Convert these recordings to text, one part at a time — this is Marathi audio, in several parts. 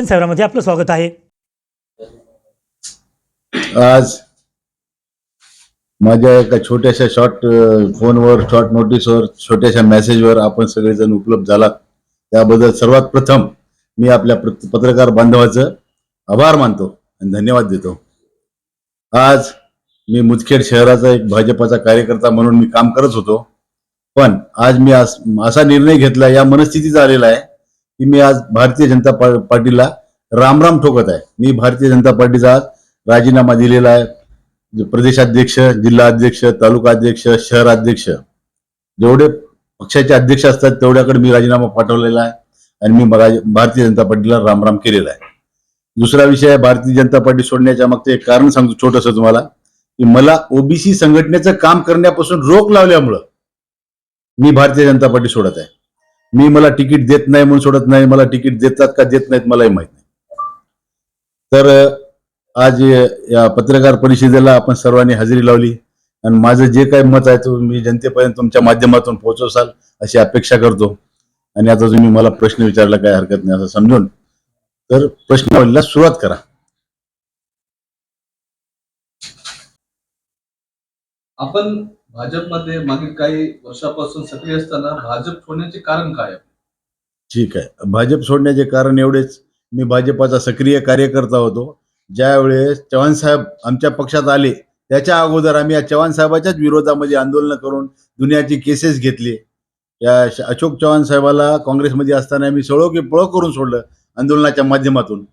जनसेवरामध्ये आपलं स्वागत आहे. आज माझ्या एका छोट्याशा शॉर्ट फोनवर शॉर्ट नोटीसवर छोट्याशा मेसेजवर आपण सगळेजण उपलब्ध झाला त्याबद्दल सर्वात प्रथम मी आपल्या पत्रकार बांधवाचं आभार मानतो आणि धन्यवाद देतो. आज मी मुदखेड शहराचा एक भाजपाचा कार्यकर्ता म्हणून मी काम करत होतो. पण आज मी असा निर्णय घेतला या मनस्थितीचा आलेला आहे की मी आज भारतीय जनता पा- पार्टीला रामराम ठोकत आहे. मी भारतीय जनता पार्टीचा आज राजीनामा दिलेला आहे. प्रदेशाध्यक्ष जिल्हा अध्यक्ष तालुका अध्यक्ष शहर अध्यक्ष जेवढे पक्षाचे अध्यक्ष असतात तेवढ्याकडे मी राजीनामा पाठवलेला आहे आणि मी भारतीय जनता पार्टीला रामराम केलेला आहे. दुसरा विषय आहे भारतीय जनता पार्टी सोडण्याच्या मागचं एक कारण सांगतो छोटस तुम्हाला की मला ओबीसी संघटनेचं काम करण्यापासून रोख लावल्यामुळं मी भारतीय जनता पार्टी सोडत आहे. मी मला तिकीट देत नाही म्हणून सोडत नाही मला तिकीट देतात का देत नाहीत मलाही माहीत नाही. तर आज या या पत्रकार परिषदेला आपण सर्वांनी हजेरी लावली आणि माझं जे काही मत आहे तो मी जनतेपर्यंत तुमच्या माध्यमातून पोहोचवसाल अशी अपेक्षा करतो. आणि आता तुम्ही मला प्रश्न विचारला काय हरकत नाही असं समजून तर प्रश्नावलीला सुरुवात करा. आपण भाजपमध्ये मागील काही वर्षापासून सक्रिय असताना भाजप सोडण्याचे कारण काय? ठीक आहे. भाजप सोडण्याचे कारण एवढेच मी भाजपाचा सक्रिय कार्यकर्ता होतो. ज्यावेळेस चव्हाण साहेब आमच्या पक्षात आले त्याच्या अगोदर आम्ही या चव्हाण साहेबाच्याच विरोधामध्ये आंदोलन करून दुनियाची केसेस घेतली. या अशोक चव्हाण साहेबाला काँग्रेसमध्ये असताना मी सळो की पळो करून सोडलं आंदोलनाच्या माध्यमातून.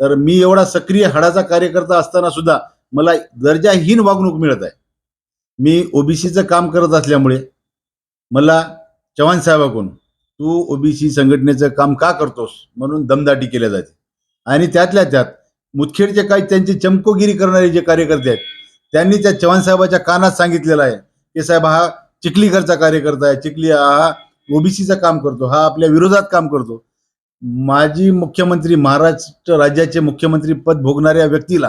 तर मी एवढा सक्रिय हाडाचा कार्यकर्ता असताना सुद्धा मला दर्जाहीन वागणूक मिळत आहे. मी ओबीसीचं काम करत असल्यामुळे मला चव्हाण साहेबाकडून तू ओबीसी संघटनेचं काम का करतोस? म्हणून दमदाटी केल्या जाते. आणि त्यातल्या त्यात मुदखेडचे काही त्यांची चमकोगिरी करणारे जे कार्यकर्ते आहेत त्यांनी त्या चव्हाण साहेबाच्या कानात सांगितलेलं आहे की साहेब हा चिखलीकरचा कार्यकर्ता आहे चिखली हा ओबीसीचं काम करतो हा आपल्या विरोधात काम करतो. माजी मुख्यमंत्री महाराष्ट्र राज्याचे मुख्यमंत्री पद भोगणाऱ्या व्यक्तीला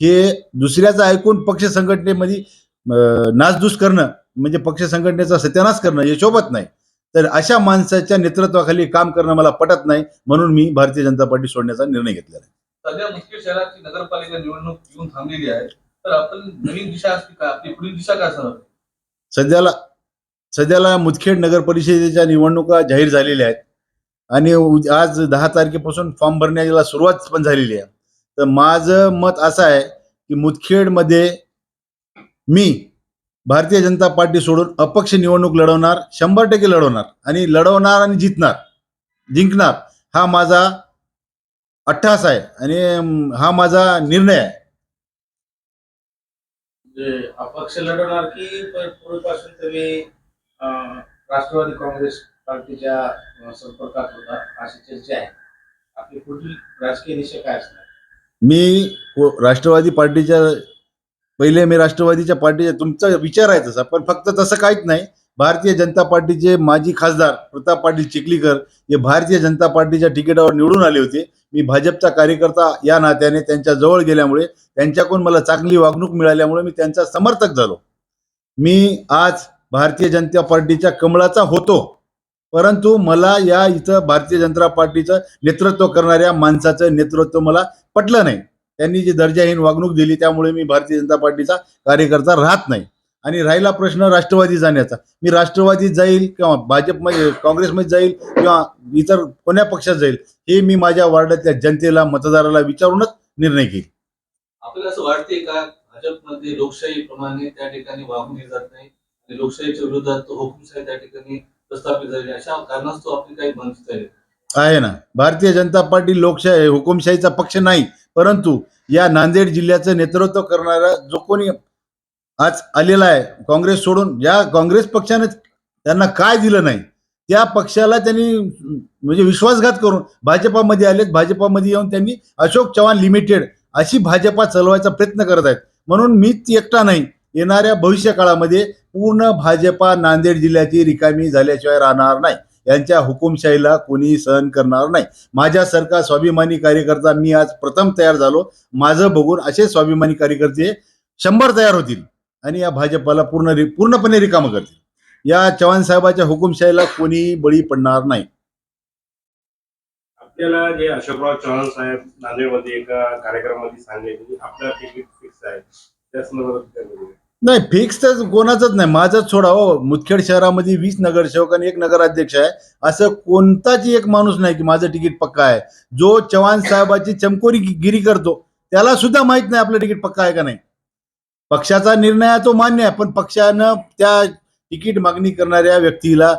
हे दुसऱ्याचं ऐकून पक्ष संघटनेमध्ये नासधूस करणं म्हणजे पक्ष संघटनेचा सत्यानाश करणं हे शोभत नाही. तर अशा माणसाच्या नेतृत्वाखाली काम करणं मला पटत नाही म्हणून मी भारतीय जनता पार्टी सोडण्याचा निर्णय घेतलेला आहे. सध्या मुख्य शहराची नगरपालिका निवडणूक येऊन थांबलेली आहे. तर आपण नवीन दिशा असते का? आपली पुढील दिशा काय असणार? सध्याला सध्याला मुदखेड नगर परिषदेच्या निवडणुका जाहीर झालेल्या आहेत. आणि आज दहा तारखेपासून फॉर्म भरण्याला सुरुवात पण झालेली आहे. तर माझं मत असं आहे की मुदखेडमध्ये मी भारतीय जनता पार्टी सोडून अपक्ष निवडणूक लढवणार शंभर टक्के लढवणार आणि लढवणार आणि जिंकणार जिंकणार हा माझा अट्टास आहे आणि हा माझा निर्णय आहे. अपक्ष लढवणार की पूर्वीपासून तुम्ही राष्ट्रवादी काँग्रेस पार्टीच्या संपर्कात होता अशी चर्चा आहे. आपली पुढील राजकीय दिशा काय असणार? मी राष्ट्रवादी पार्टीच्या पहिले मी राष्ट्रवादीच्या पार्टीच्या तुमचा विचार आहे तसा पण फक्त तसं काहीच नाही. भारतीय जनता पार्टीचे माजी खासदार प्रताप पाटील चिखलीकर हे भारतीय जनता पार्टीच्या तिकिटावर निवडून आले होते. मी भाजपचा कार्यकर्ता या नात्याने त्यांच्या जवळ गेल्यामुळे त्यांच्याकडून मला चांगली वागणूक मिळाल्यामुळे मी त्यांचा समर्थक झालो. मी आज भारतीय जनता पार्टीच्या कमळाचा होतो. परंतु मला या इथं भारतीय जनता पार्टीचं नेतृत्व करणाऱ्या माणसाचं नेतृत्व मला पटलं नाही. त्यांनी जी दर्जाहीन वागणूक दिली त्यामुळे मी भारतीय जनता पार्टीचा कार्यकर्ता राहत नाही. आणि राहिला प्रश्न राष्ट्रवादी जाण्याचा. मी राष्ट्रवादीत जाईल किंवा भाजपमध्ये काँग्रेसमध्ये जाईल किंवा इतर कोण्या पक्षात जाईल हे मी माझ्या वार्डातल्या जनतेला मतदाराला विचारूनच निर्णय घेईल. आपल्याला असं वाटते का भाजपमध्ये लोकशाही प्रमाणे त्या ठिकाणी वागून जात नाही आणि लोकशाहीच्या विरोधात हुकुमशाही त्या ठिकाणी प्रस्थापित झाली अशा कारणास्तव आपली काही वंचित आहे. आहे ना. भारतीय जनता पार्टी लोकशाही हुकुमशाहीचा पक्ष नाही. परंतु या नांदेड जिल्ह्याचं नेतृत्व करणारा जो कोणी आज आलेला आहे काँग्रेस सोडून ज्या काँग्रेस पक्षाने त्यांना काय दिलं नाही त्या पक्षाला त्यांनी म्हणजे विश्वासघात करून भाजपामध्ये आलेत. भाजपामध्ये येऊन त्यांनी अशोक चव्हाण लिमिटेड अशी भाजपा चालवायचा प्रयत्न करत आहेत. म्हणून मी ती एकटा नाही. येणाऱ्या भविष्य काळामध्ये पूर्ण भाजपा नांदेड जिल्ह्याची रिकामी झाल्याशिवाय राहणार नाही. यांच्या हुकुमशाहीला कोणीही सहन करणार नाही. माझ्यासारखा स्वाभिमानी कार्यकर्ता मी आज प्रथम तयार झालो. माझं बघून असे स्वाभिमानी कार्यकर्ते शंभर तयार होतील आणि या भाजपाला पूर्ण रि- पूर्णपणे रिकामं करतील. या चव्हाण साहेबाच्या हुकुमशाहीला कोणीही बळी पडणार नाही. आपल्याला जे अशोकराव चव्हाण साहेब नांदेडमध्ये एका कार्यक्रमामध्ये सांगले की आपलं तिकीट फिक्स आहे त्या संदर्भात नाही फिक्स तर कोणाचंच नाही. माझंच सोडा हो. मुदखेड शहरामध्ये वीस नगरसेवक आणि एक नगराध्यक्ष आहे. असं कोणताच एक माणूस नाही की माझं तिकीट पक्का आहे. जो चव्हाण साहेबाची चमकोरी गिरी करतो त्याला सुद्धा माहीत नाही आपलं तिकीट पक्का आहे का नाही. पक्षाचा निर्णय तो मान्य आहे पण पक्षानं त्या तिकीट मागणी करणाऱ्या व्यक्तीला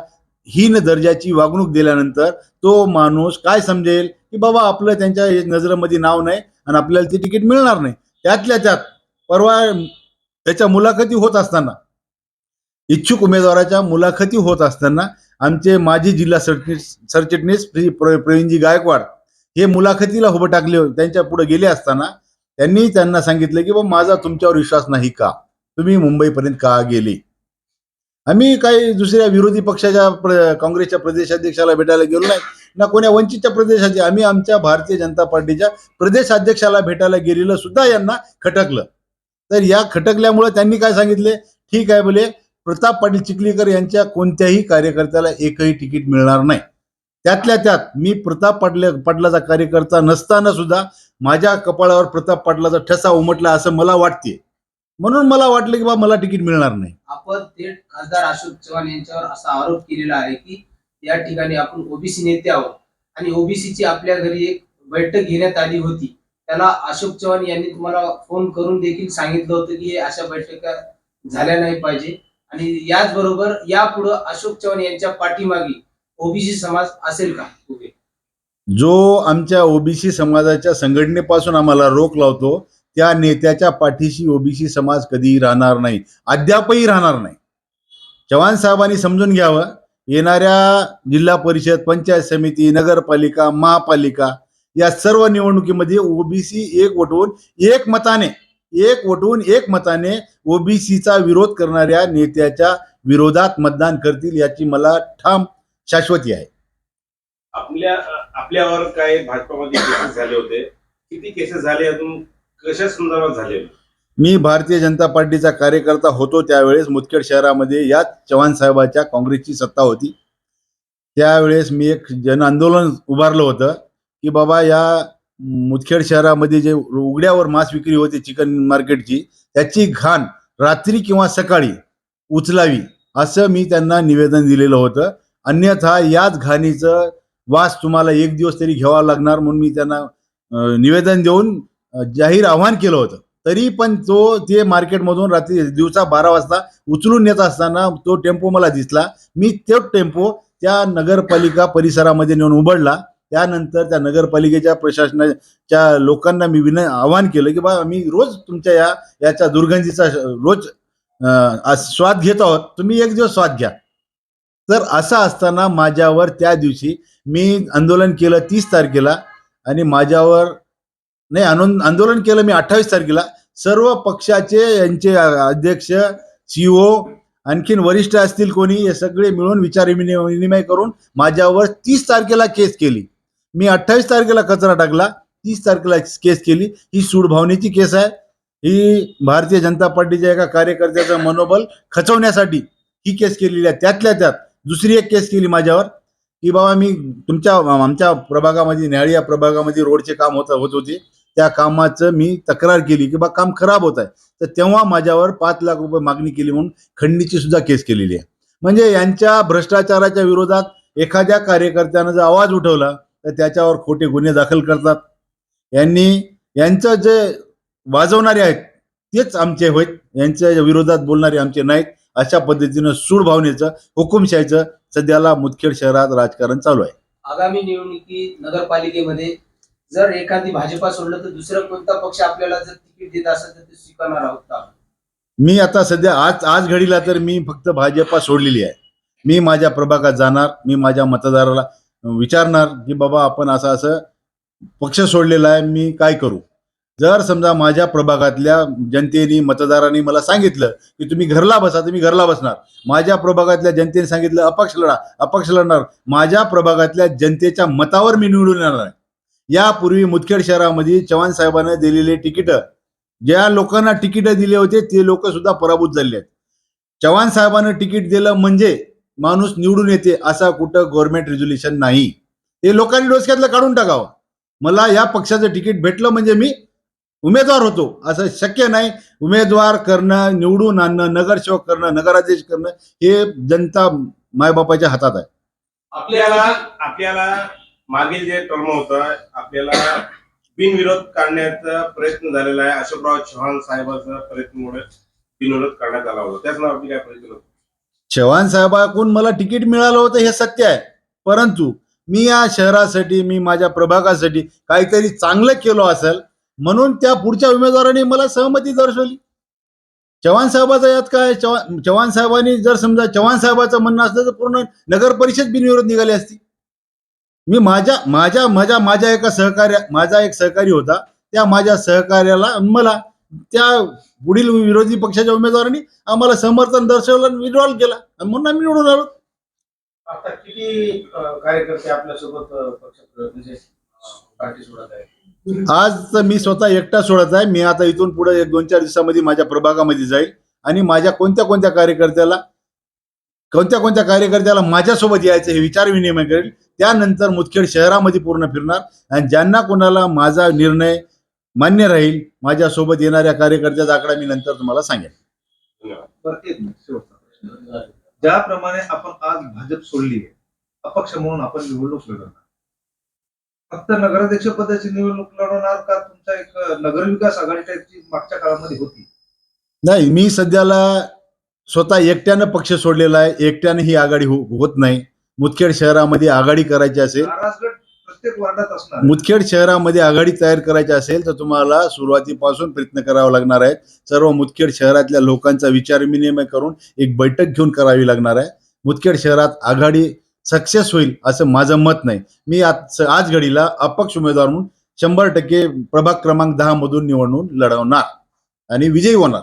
हीन दर्जाची वागणूक दिल्यानंतर तो माणूस काय समजेल की बाबा आपलं त्यांच्या नजरेमध्ये नाव नाही आणि आपल्याला ते तिकीट मिळणार नाही. त्यातल्या त्यात परवा त्याच्या मुलाखती होत असताना. इच्छुक उमेदवाराच्या मुलाखती होत असताना आमचे माजी जिल्हा सरचिटणीस सरचिटणीस श्री प्र- प्रवीणजी गायकवाड हे मुलाखतीला उभं टाकले त्यांच्या पुढे गेले असताना त्यांनी त्यांना सांगितलं की बाबा माझा तुमच्यावर विश्वास नाही का? तुम्ही मुंबईपर्यंत का गेले? आम्ही काही दुसऱ्या विरोधी पक्षाच्या प्र- काँग्रेसच्या प्रदेशाध्यक्षाला भेटायला गेलो नाही. ना कोण्या वंचितच्या प्रदेशाचे आम्ही आमच्या भारतीय जनता पार्टीच्या प्रदेशाध्यक्षाला भेटायला गेलेलं सुद्धा यांना खटकलं. तर या खटकल्यामुळे त्यांनी काय सांगितले? ठीक आहे बोले प्रताप पाटील चिखलीकर यांच्या कोणत्याही कार्यकर्त्याला एकही तिकीट मिळणार नाही. त्यातल्या त्यात मी प्रताप पाटले पाटलाचा कार्यकर्ता नसताना सुद्धा माझ्या कपाळावर प्रताप पाटलाचा ठसा उमटला असं मला वाटते. म्हणून मला वाटलं की बा मला तिकीट मिळणार नाही. आपण थेट खासदार अशोक चव्हाण यांच्यावर असा आरोप केलेला आहे की या ठिकाणी आपण ओबीसी नेते आहोत. आणि ओबीसीची आपल्या घरी एक बैठक घेण्यात आली होती. त्याला अशोक चव्हाण यांनी तुम्हाला फोन करून देखील सांगितलं होतं की हे अशा बैठका झाल्या नाही पाहिजे. आणि याचबरोबर यापुढं अशोक चव्हाण यांच्या पाठीमागे ओबीसी समाज असेल का? जो आमच्या ओबीसी समाजाच्या संघटनेपासून आम्हाला रोख लावतो त्या नेत्याच्या पाठीशी ओबीसी समाज कधीही राहणार नाही. अद्यापही राहणार नाही. चव्हाण साहेबांनी समजून घ्यावं येणाऱ्या जिल्हा परिषद पंचायत समिती नगरपालिका महापालिका या सर्व निवडणुकीमध्ये ओबीसी एक वटवून एक मताने एक वटवून एक मताने ओबीसीचा विरोध करणाऱ्या नेत्याच्या विरोधात मतदान करतील याची मला ठाम शाश्वती आहे. आपल्या आपल्यावर काय भाजपामध्ये केसेस झाले होते? किती केसेस झाले अजून? कशा संदर्भात झाले? मी भारतीय जनता पार्टीचा कार्यकर्ता होतो त्यावेळेस मुदखेड शहरामध्ये याच चव्हाण साहेबाच्या काँग्रेसची सत्ता होती. त्यावेळेस मी एक जन आंदोलन उभारलं होतं. की बाबा या मुदखेड शहरामध्ये जे उघड्यावर मांस विक्री होते चिकन मार्केटची त्याची घाण रात्री किंवा सकाळी उचलावी असं मी त्यांना निवेदन दिलेलं होतं. अन्यथा याच घाणीचं वास तुम्हाला एक दिवस तरी घ्यावा लागणार म्हणून मी त्यांना निवेदन देऊन जाहीर आव्हान केलं होतं. तरी पण तो ते मार्केटमधून रात्री दिवसा बारा वाजता उचलून नेत असताना तो टेम्पो मला दिसला. मी तो टेम्पो त्या नगरपालिका परिसरामध्ये नेऊन उघडला. त्यानंतर त्या नगरपालिकेच्या प्रशासनाच्या लोकांना मी विनय आवाहन केलं की बा आम्ही रोज तुमच्या या याच्या दुर्गंधीचा रोज स्वाद घेत आहोत. तुम्ही एक दिवस स्वाद घ्या. तर असं असताना माझ्यावर त्या दिवशी मी आंदोलन केलं तीस तारखेला आणि माझ्यावर नाही आनंद आंदोलन केलं मी अठ्ठावीस तारखेला. सर्व पक्षाचे यांचे अध्यक्ष सीओ आणखीन वरिष्ठ असतील कोणी हे सगळे मिळून विचार विनिमय करून माझ्यावर तीस तारखेला केस केली. मी अठ्ठावीस तारखेला कचरा टाकला तीस तारखेला केस केली. ही सूडभावनेची केस आहे. ही भारतीय जनता पार्टीच्या एका कार्यकर्त्याचं मनोबल खचवण्यासाठी ही केस केलेली आहे. त्यातल्या त्यात दुसरी एक केस केली माझ्यावर की बाबा मी तुमच्या आमच्या प्रभागामध्ये न्याळी या प्रभागामध्ये रोडचे काम होत होत होते. त्या कामाचं मी तक्रार केली की बा काम खराब होत आहे. तर तेव्हा माझ्यावर पाच लाख रुपये मागणी केली म्हणून खंडणीची सुद्धा केस केलेली आहे. म्हणजे यांच्या भ्रष्टाचाराच्या विरोधात एखाद्या कार्यकर्त्यानं जर आवाज उठवला तर त्याच्यावर खोटे गुन्हे दाखल करतात. यांनी यांचं जे वाजवणारे आहेत तेच आमचे होत. यांच्या विरोधात बोलणारे आमचे नाहीत. अशा पद्धतीनं सूड भावनेचं हुकुमशाहीचं सध्याला मुदखेड शहरात राजकारण चालू आहे. आगामी निवडणुकी नगरपालिकेमध्ये जर एखादी भाजपा सोडलं तर दुसरा कोणता पक्ष आपल्याला जर तिकीट देत असेल तर ते स्वीकारणार आहोत का? मी आता सध्या आज आज घडीला तर मी फक्त भाजपा सोडलेली आहे. मी माझ्या प्रभागात जाणार मी माझ्या मतदाराला विचारणार की बाबा आपण असं असं पक्ष सोडलेला आहे मी काय करू? जर समजा माझ्या प्रभागातल्या जनतेने मतदारांनी मला सांगितलं की तुम्ही घरला बसा तर मी घरला बसणार. माझ्या प्रभागातल्या जनतेने सांगितलं अपक्ष लढा अपक्ष लढणार. माझ्या प्रभागातल्या जनतेच्या मतावर मी निवडून येणार आहे यापूर्वी मुदखेड शहरामध्ये चव्हाण साहेबांना दिलेले तिकीटं ज्या लोकांना तिकीटं दिले होते ते लोक सुद्धा पराभूत झाले आहेत. चव्हाण साहेबांना तिकीट दिलं म्हणजे माणूस निवडून येते असा कुठं गव्हर्नमेंट रेझोल्युशन नाही. हे लोकांनी डोसक्यातलं काढून टाकावं. मला या पक्षाचं तिकीट भेटलं म्हणजे मी उमेदवार होतो असं शक्य नाही. उमेदवार करणं निवडून आणणं नगरसेवक करणं नगराध्यक्ष करणं हे जनता मायबापाच्या हातात आहे. आपल्याला आपल्याला मागील जे टर्म होतं आपल्याला बिनविरोध काढण्याचा प्रयत्न झालेला आहे. अशोकराव चव्हाण प्रयत्न म्हणून बिनविरोध काढण्यात आला होता. त्याच नाव आपली काय प्रयत्न चव्हाण साहेबाकडून मला तिकीट मिळालं होतं हे सत्य आहे. परंतु मी या शहरासाठी मी माझ्या प्रभागासाठी काहीतरी चांगलं केलं असेल म्हणून त्या पुढच्या उमेदवाराने मला सहमती दर्शवली. चव्हाण साहेबाचं यात काय चव्हाण चव्हाण साहेबांनी जर समजा चव्हाण साहेबाचं म्हणणं असलं तर पूर्ण नगर परिषद बिनविरोध निघाली असती. मी माझ्या माझ्या माझ्या माझ्या एका सहकार्या माझा एक सहकारी होता त्या माझ्या सहकार्याला मला त्या पुढील विरोधी पक्षाच्या उमेदवारांनी आम्हाला समर्थन दर्शवलं विड्रॉल केला. आणि म्हणून आम्ही निवडून आलो. आता किती कार्यकर्ते आपल्यासोबत म्हणजे पार्टी सोडत आहे आज तर मी स्वतः एकटा सोडत आहे. मी आता इथून पुढे एक दोन चार दिवसामध्ये माझ्या प्रभागामध्ये जाईल. आणि माझ्या कोणत्या कोणत्या कार्यकर्त्याला कोणत्या कोणत्या कार्यकर्त्याला माझ्यासोबत यायचं हे विचार विनिमय करेल. त्यानंतर मुदखेड शहरामध्ये पूर्ण फिरणार. आणि ज्यांना कोणाला माझा निर्णय मान्य राहील माझ्यासोबत येणाऱ्या कार्यकर्त्याचा आकडा मी नंतर तुम्हाला सांगेन. ज्याप्रमाणे आपण आज भाजप सोडली आहे अपक्ष म्हणून आपण निवडणूक लढवणार. फक्त नगराध्यक्ष पदाची निवडणूक लढवणार का तुमचा एक नगरविकास आघाडी टाईपची मागच्या काळामध्ये होती? नाही मी सध्याला स्वतः एकट्यानं पक्ष सोडलेला आहे एकट्यानं ही आघाडी हो- होत नाही. मुदखेड शहरामध्ये आघाडी करायची असेल प्रत्येक वार्डात असणार. मुदखेड शहरामध्ये आघाडी तयार करायची असेल तर तुम्हाला सुरुवातीपासून प्रयत्न करावा लागणार आहे सर्व मुदखेड शहरातल्या लोकांचा विचार विनिमय करून एक बैठक घेऊन करावी लागणार आहे. मुदखेड शहरात आघाडी सक्सेस होईल असं माझं मत नाही. मी आज आज घडीला अपक्ष उमेदवार म्हणून शंभर टक्के प्रभाग क्रमांक दहा मधून निवडणूक लढवणार आणि विजयी होणार.